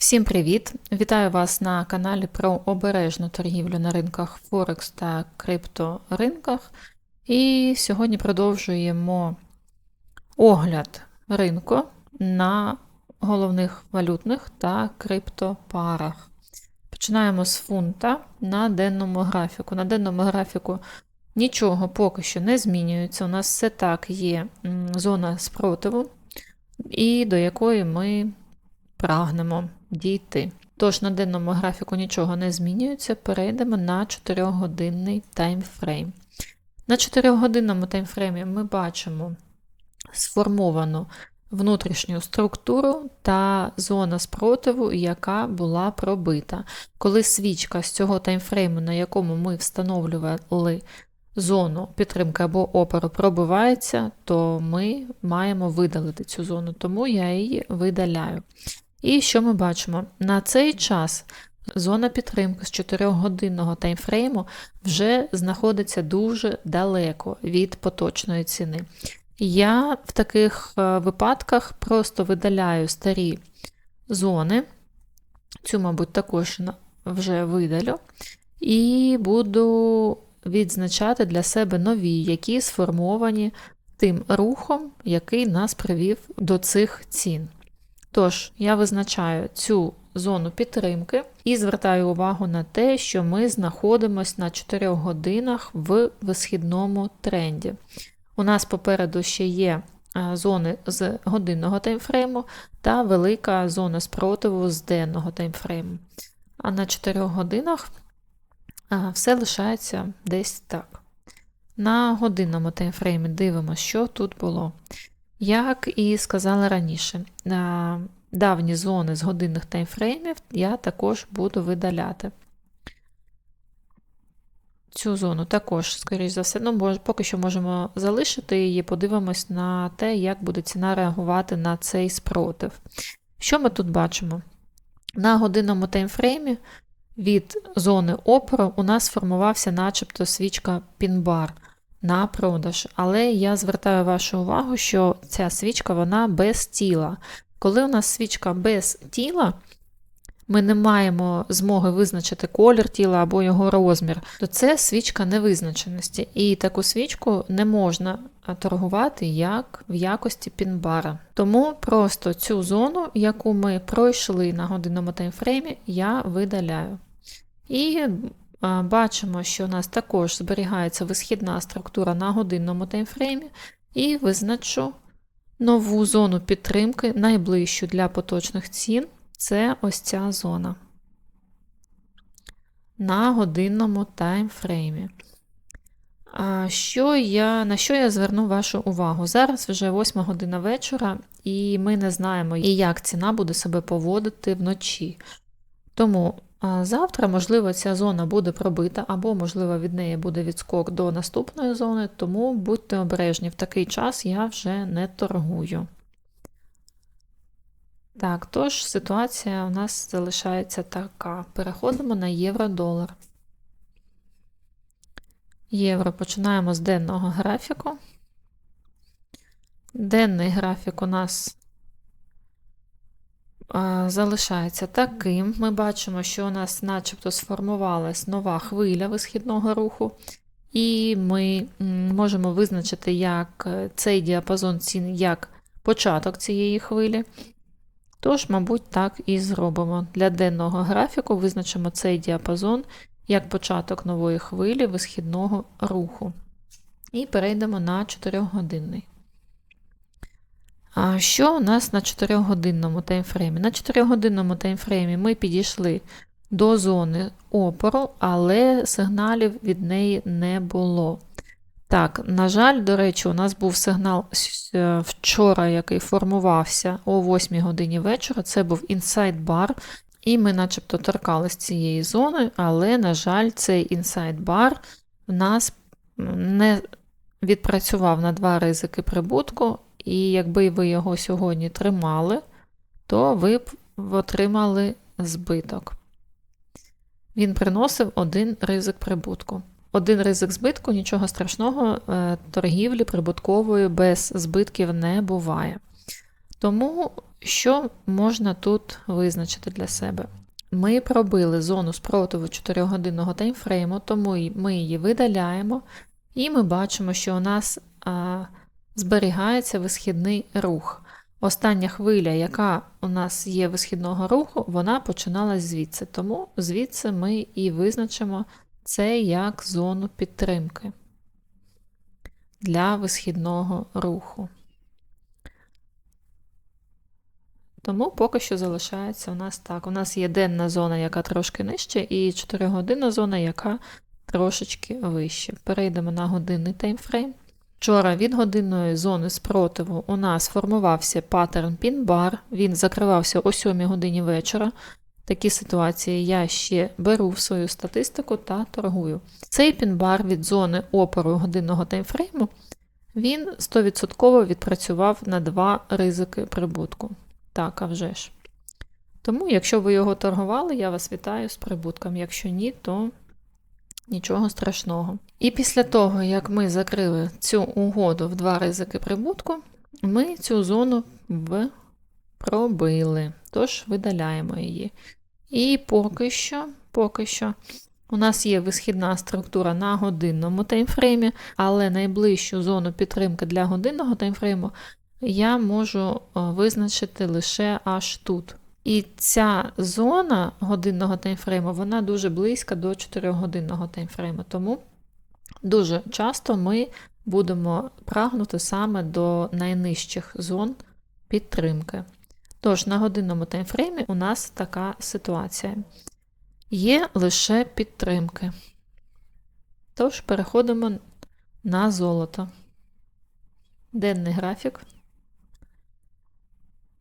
Всім привіт! Вітаю вас на каналі про обережну торгівлю на ринках Форекс та крипторинках. І сьогодні продовжуємо огляд ринку на головних валютних та криптопарах. Починаємо з фунта на денному графіку. На денному графіку нічого поки що не змінюється. У нас все так є зона спротиву, і до якої ми прагнемо дійти. Тож на денному графіку нічого не змінюється, перейдемо на 4-годинний таймфрейм. На 4-годинному таймфреймі ми бачимо сформовану внутрішню структуру та зона спротиву, яка була пробита. Коли свічка з цього таймфрейму, на якому ми встановлювали зону підтримки або опору, пробивається, то ми маємо видалити цю зону, тому я її видаляю. І що ми бачимо? На цей час зона підтримки з 4-годинного таймфрейму вже знаходиться дуже далеко від поточної ціни. Я в таких е, випадках просто видаляю старі зони, цю, мабуть, також вже видалю, і буду відзначати для себе нові, які сформовані тим рухом, який нас привів до цих цін. Тож, я визначаю цю зону підтримки і звертаю увагу на те, що ми знаходимося на 4 годинах в висхідному тренді. У нас попереду ще є е, зони з годинного таймфрейму та велика зона спротиву з денного таймфрейму. А на 4 годинах е, все лишається десь так. На годинному таймфреймі дивимося, що тут було. Як і сказала раніше, давні зони з годинних таймфреймів я також буду видаляти. Цю зону також, скоріш за все, ну, поки що можемо залишити її, подивимось на те, як буде ціна реагувати на цей спротив. Що ми тут бачимо? На годинному таймфреймі від зони опору у нас сформувався начебто свічка пінбар на продаж. Але я звертаю вашу увагу, що ця свічка вона без тіла. Коли у нас свічка без тіла, ми не маємо змоги визначити колір тіла або його розмір, то це свічка невизначеності. І таку свічку не можна торгувати як в якості пінбара. Тому просто цю зону, яку ми пройшли на годинному таймфреймі, я видаляю. І Бачимо, що у нас також зберігається висхідна структура на годинному таймфреймі, і визначу нову зону підтримки, найближчу для поточних цін це ось ця зона. На годинному таймфреймі. Що я, На що я зверну вашу увагу? Зараз вже 8 година вечора, і ми не знаємо, як ціна буде себе поводити вночі. Тому Завтра, можливо, ця зона буде пробита, або, можливо, від неї буде відскок до наступної зони, тому будьте обережні, в такий час я вже не торгую. Так, тож ситуація у нас залишається така. Переходимо на євро-долар. Євро починаємо з денного графіку. Денний графік у нас залишається таким. Ми бачимо, що у нас начебто сформувалась нова хвиля висхідного руху, і ми можемо визначити як е, цей діапазон цін як початок цієї хвилі. Тож, мабуть, так і зробимо. Для денного графіку визначимо цей діапазон як початок нової хвилі висхідного руху. І перейдемо на 4-годинний. А що у нас на 4-годинному таймфреймі? На 4-годинному таймфреймі ми підійшли до зони опору, але сигналів від неї не було. Так, на жаль, до речі, у нас був сигнал е, вчора, який формувався о 8 годині вечора. Це був Bar, і ми, начебто, торкались цієї зони, але, на жаль, цей Bar в нас не відпрацював на два ризики прибутку. І якби ви його сьогодні тримали, то ви б отримали збиток. Він приносив один ризик прибутку. Один ризик збитку, нічого страшного, е, торгівлі прибуткової без збитків не буває. Тому що можна тут визначити для себе? Ми пробили зону спротиву 4-годинного таймфрейму, тому ми її видаляємо, і ми бачимо, що у нас а, зберігається висхідний рух. Остання хвиля, яка у нас є висхідного руху, вона починалась звідси. Тому звідси ми і визначимо це як зону підтримки для висхідного руху. Тому поки що залишається у нас так. У нас є денна зона, яка трошки нижче, і 4-годинна зона, яка трошечки вище. Перейдемо на годинний таймфрейм. Вчора від годинної зони спротиву у нас формувався паттерн пін-бар, він закривався о 7 годині вечора. Такі ситуації я ще беру в свою статистику та торгую. Цей пін-бар від зони опору годинного таймфрейму він 100% відпрацював на два ризики прибутку. Так, а вже ж. Тому, якщо ви його торгували, я вас вітаю з прибутком. Якщо ні, то нічого страшного. І після того, як ми закрили цю угоду в два ризики прибутку, ми цю зону в- пробили. Тож видаляємо її. І поки що, поки що, у нас є висхідна структура на годинному таймфреймі, але найближчу зону підтримки для годинного таймфрейму я можу е, визначити лише аж тут. І ця зона годинного таймфрейму, вона дуже близька до 4-годинного таймфрейму. Тому дуже часто ми будемо прагнути саме до найнижчих зон підтримки. Тож на годинному таймфреймі у нас така ситуація. Є лише підтримки. Тож переходимо на золото. Денний графік.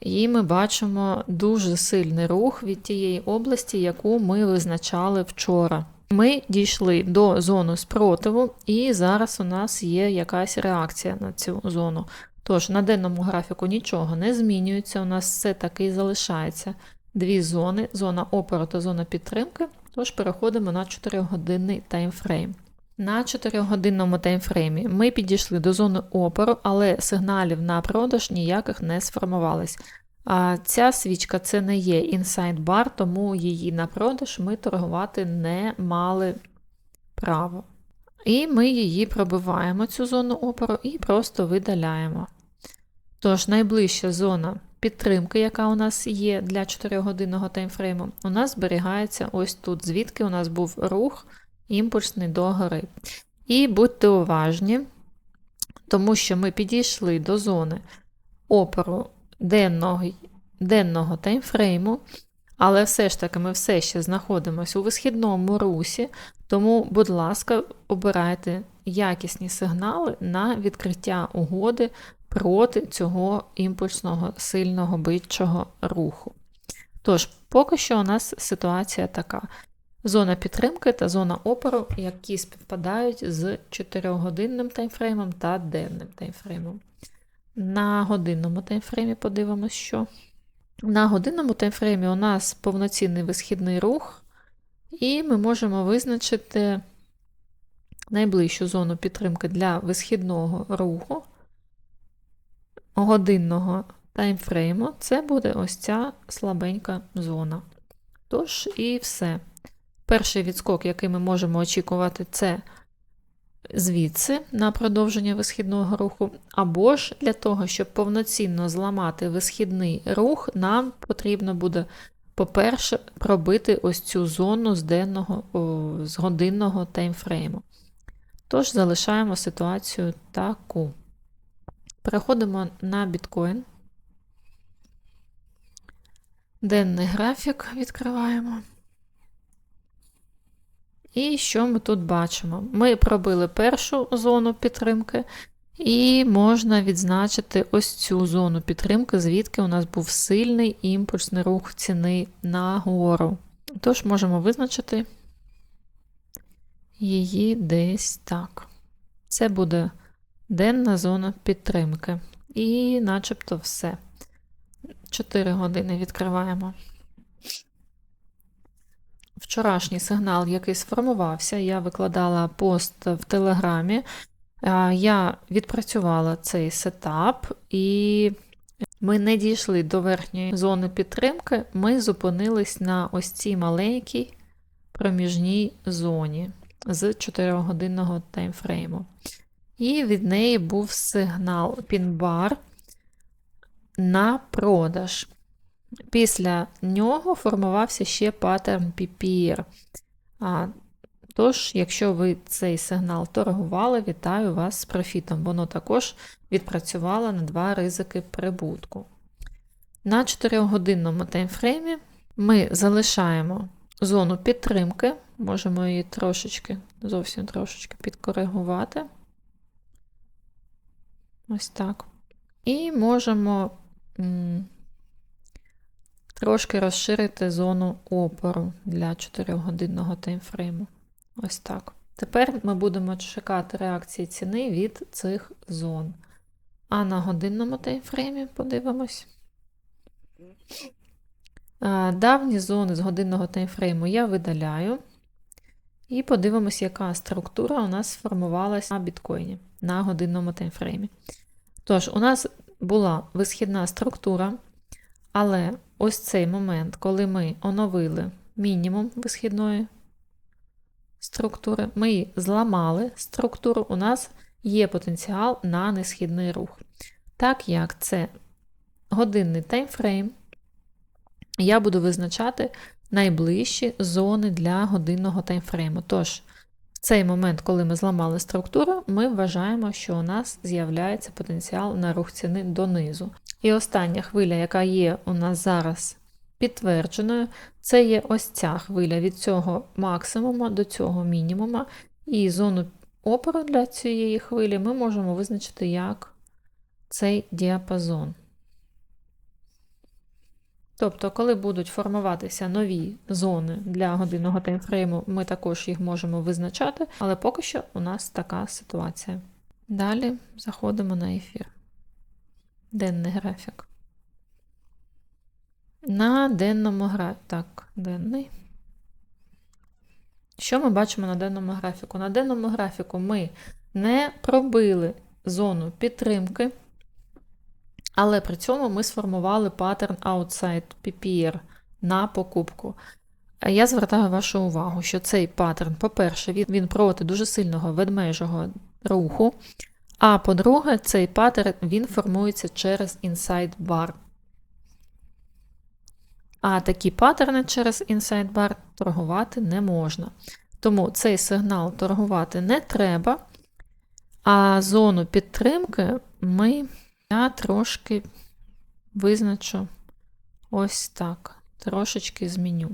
І ми бачимо дуже сильний рух від тієї області, яку ми визначали вчора. Ми дійшли до зони спротиву, і зараз у нас є якась реакція на цю зону. Тож на денному графіку нічого не змінюється, у нас все таки і залишається дві зони: зона опору та зона підтримки. Тож переходимо на 4-годинний таймфрейм. На 4-годинному таймфреймі ми підійшли до зони опору, але сигналів на продаж ніяких не сформувалось. Ця свічка це не є inside bar, тому її на продаж ми торгувати не мали права. І ми її пробиваємо, цю зону опору, і просто видаляємо. Тож, найближча зона підтримки, яка у нас є для 4-годинного таймфрейму, у нас зберігається ось тут, звідки у нас був рух імпульсний догори. І будьте уважні, тому що ми підійшли до зони опору денного, денного таймфрейму, але все ж таки ми все ще знаходимося у висхідному русі, тому, будь ласка, обирайте якісні сигнали на відкриття угоди проти цього імпульсного сильного бичого руху. Тож, поки що у нас ситуація така. Зона підтримки та зона опору, які співпадають з 4-годинним таймфреймом та денним таймфреймом. На годинному таймфреймі подивимось, що. На годинному таймфреймі у нас повноцінний висхідний рух, і ми можемо визначити найближчу зону підтримки для висхідного руху годинного таймфрейму. Це буде ось ця слабенька зона. Тож, і все. Перший відскок, який ми можемо очікувати, це звідси на продовження висхідного руху, або ж для того, щоб повноцінно зламати висхідний рух, нам потрібно буде, по-перше, пробити ось цю зону з денного, о, з годинного таймфрейму. Тож залишаємо ситуацію таку. Переходимо на біткоін. Денний графік відкриваємо. І що ми тут бачимо? Ми пробили першу зону підтримки, і можна відзначити ось цю зону підтримки, звідки у нас був сильний імпульсний рух ціни нагору. Тож можемо визначити її десь так. Це буде денна зона підтримки. І начебто все. 4 години відкриваємо. Вчорашній сигнал, який сформувався, я викладала пост в Телеграмі. Я відпрацювала цей сетап, і ми не дійшли до верхньої зони підтримки, ми зупинились на ось цій маленькій проміжній зоні з 4-годинного таймфрейму. І від неї був сигнал пін-бар на продаж. Після нього формувався ще паттерн PPR. А, Тож, якщо ви цей сигнал торгували, вітаю вас з профітом. Воно також відпрацювало на два ризики прибутку. На 4-годинному таймфреймі ми залишаємо зону підтримки, можемо її трошечки, зовсім трошечки підкоригувати. Ось так. І можемо трошки розширити зону опору для 4-годинного таймфрейму. Ось так. Тепер ми будемо чекати реакції ціни від цих зон. А на годинному таймфреймі подивимось. Давні зони з годинного таймфрейму я видаляю. І подивимось, яка структура у нас сформувалася на біткоїні на годинному таймфреймі. Тож, у нас була висхідна структура, але ось цей момент, коли ми оновили мінімум висхідної структури, ми зламали структуру, у нас є потенціал на несхідний рух. Так як це годинний таймфрейм, я буду визначати найближчі зони для годинного таймфрейму. Тож, в цей момент, коли ми зламали структуру, ми вважаємо, що у нас з'являється потенціал на рух ціни донизу. І остання хвиля, яка є у нас зараз підтвердженою, це є ось ця хвиля від цього максимуму до цього мінімума. І зону опору для цієї хвилі ми можемо визначити як цей діапазон. Тобто, коли будуть формуватися нові зони для годинного таймфрейму, ми також їх можемо визначати, але поки що у нас така ситуація. Далі заходимо на ефір. Денний графік. На денному графіку. Так, денний. Що ми бачимо на денному графіку? На денному графіку ми не пробили зону підтримки. Але при цьому ми сформували паттерн Outside PPR на покупку. Я звертаю вашу увагу, що цей паттерн, по-перше, він, проти дуже сильного ведмежого руху. А по-друге, цей паттерн він формується через Inside Bar. А такі паттерни через Inside Bar торгувати не можна. Тому цей сигнал торгувати не треба. А зону підтримки ми. Я трошки визначу ось так, трошечки зміню.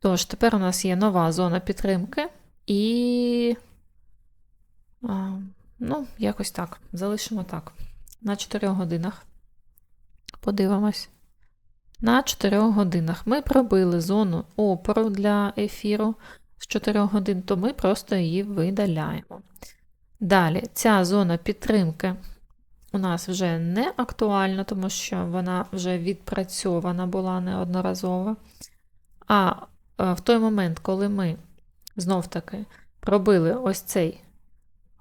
Тож, тепер у нас є нова зона підтримки, і, ну, якось так, залишимо так. На 4 годинах. Подивимось. На 4 годинах ми пробили зону опору для ефіру з 4 годин, то ми просто її видаляємо. Далі, ця зона підтримки у нас вже не актуальна, тому що вона вже відпрацьована була неодноразово. А е, в той момент, коли ми знов-таки пробили ось цей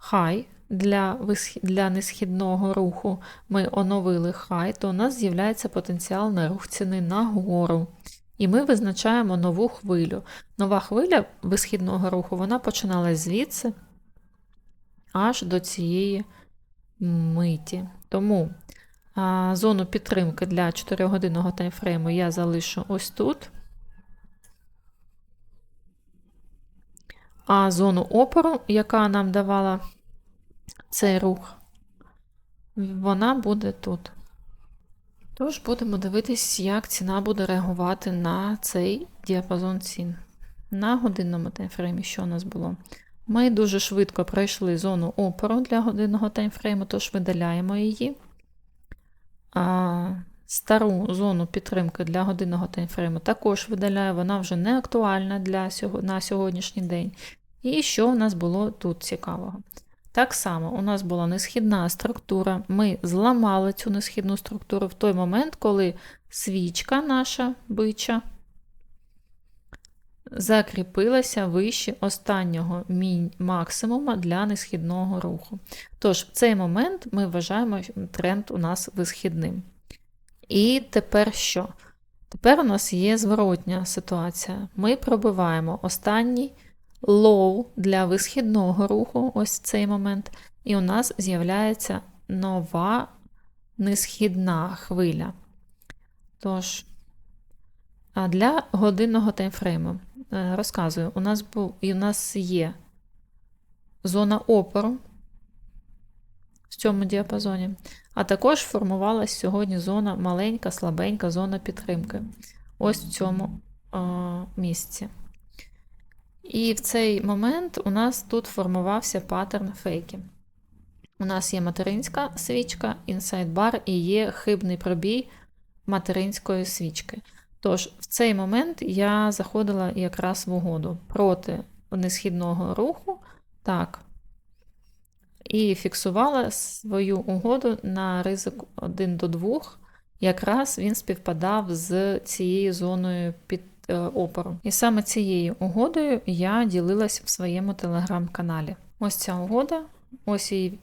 хай для для несхідного руху, ми оновили хай, то у нас з'являється потенціал на рух ціни нагору. І ми визначаємо нову хвилю. Нова хвиля висхідного руху вона починалась звідси аж до цієї миті. Тому а, зону підтримки для 4-годинного таймфрейму я залишу ось тут. А зону опору, яка нам давала цей рух, вона буде тут. Тож будемо дивитись, як ціна буде реагувати на цей діапазон цін. На годинному таймфреймі, що у нас було? Ми дуже швидко пройшли зону опору для годинного таймфрейму, тож видаляємо її. А, Стару зону підтримки для годинного таймфрейму також видаляю, вона вже не актуальна для, на сьогоднішній день. І що у нас було тут цікавого? Так само, у нас була несхідна структура, ми зламали цю несхідну структуру в той момент, коли свічка наша бича закріпилася вище останнього мінь- максимума для несхідного руху. Тож, в цей момент ми вважаємо що тренд у нас висхідним. І тепер що? Тепер у нас є зворотня ситуація. Ми пробиваємо останній лоу для висхідного руху, ось в цей момент, і у нас з'являється нова несхідна хвиля. Тож, а для годинного таймфрейму е, розказую, у нас був і у нас є зона опору в цьому діапазоні, а також формувалась сьогодні зона маленька, слабенька зона підтримки. Ось в цьому е, місці. І в цей момент у нас тут формувався паттерн фейки. У нас є материнська свічка, інсайд бар і є хибний пробій материнської свічки. Тож, в цей момент я заходила якраз в угоду проти несхідного руху, так, і фіксувала свою угоду на ризик 1 до 2. Якраз він співпадав з цією зоною під опору. І саме цією угодою я ділилась в своєму телеграм-каналі. Ось ця угода, ось її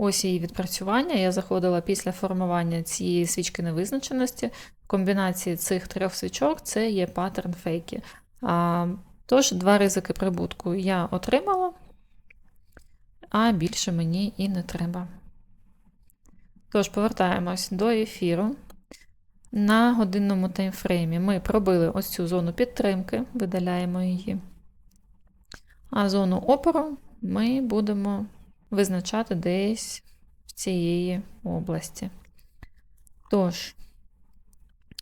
Ось її відпрацювання. Я заходила після формування цієї свічки невизначеності. В комбінації цих трьох свічок це є паттерн фейки. А, Тож, два ризики прибутку я отримала, а більше мені і не треба. Тож, повертаємось до ефіру. На годинному таймфреймі ми пробили ось цю зону підтримки, видаляємо її. А зону опору ми будемо визначати десь в цієї області. Тож,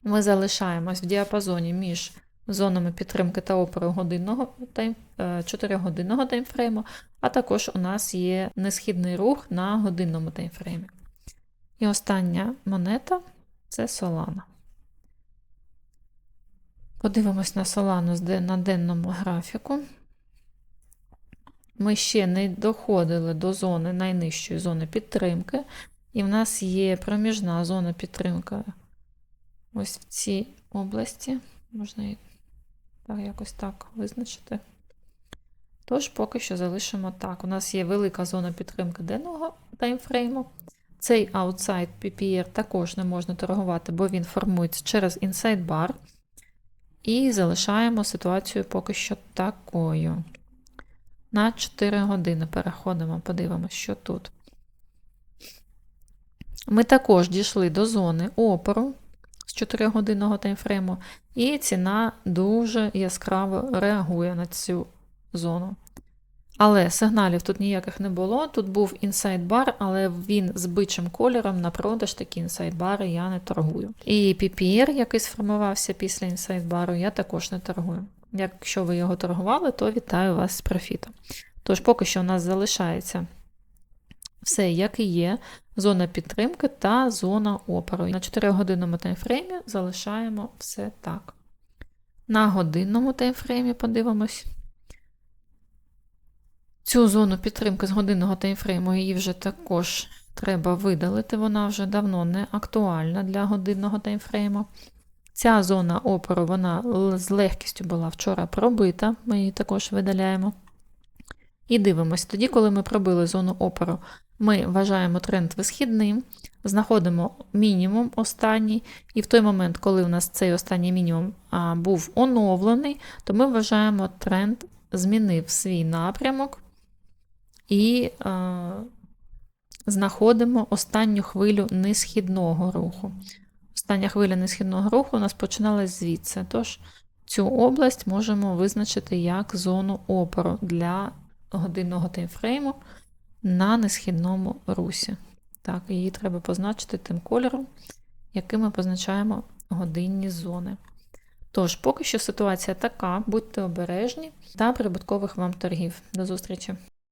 ми залишаємось в діапазоні між зонами підтримки та опору годинного тайм, 4-годинного таймфрейму, а також у нас є несхідний рух на годинному таймфреймі. І остання монета це Solana. Подивимось на Solana на денному графіку ми ще не доходили до зони найнижчої зони підтримки, і в нас є проміжна зона підтримки ось в цій області. Можна її так, якось так визначити. Тож, поки що залишимо так. У нас є велика зона підтримки денного таймфрейму. Цей outside PPR також не можна торгувати, бо він формується через inside bar. І залишаємо ситуацію поки що такою на 4 години переходимо, подивимося, що тут. Ми також дійшли до зони опору з 4-годинного таймфрейму, і ціна дуже яскраво реагує на цю зону. Але сигналів тут ніяких не було. Тут був інсайд-бар, але він з бичим кольором на продаж такі інсайд-бари я не торгую. І PPR, який сформувався після інсайд-бару, я також не торгую. Якщо ви його торгували, то вітаю вас з профітом. Тож, поки що у нас залишається все, як і є, зона підтримки та зона опору. На 4-годинному таймфреймі залишаємо все так. На годинному таймфреймі подивимось. Цю зону підтримки з годинного таймфрейму її вже також треба видалити, вона вже давно не актуальна для годинного таймфрейму. Ця зона опору вона з легкістю була вчора пробита, ми її також видаляємо. І дивимось, тоді, коли ми пробили зону опору, ми вважаємо тренд висхідним, знаходимо мінімум останній, і в той момент, коли у нас цей останній мінімум був оновлений, то ми вважаємо, тренд змінив свій напрямок і а, знаходимо останню хвилю несхідного руху. Остання хвиля несхідного руху у нас починалась звідси. Тож цю область можемо визначити як зону опору для годинного таймфрейму на несхідному русі. Так, її треба позначити тим кольором, яким ми позначаємо годинні зони. Тож, поки що ситуація така, будьте обережні та прибуткових вам торгів. До зустрічі!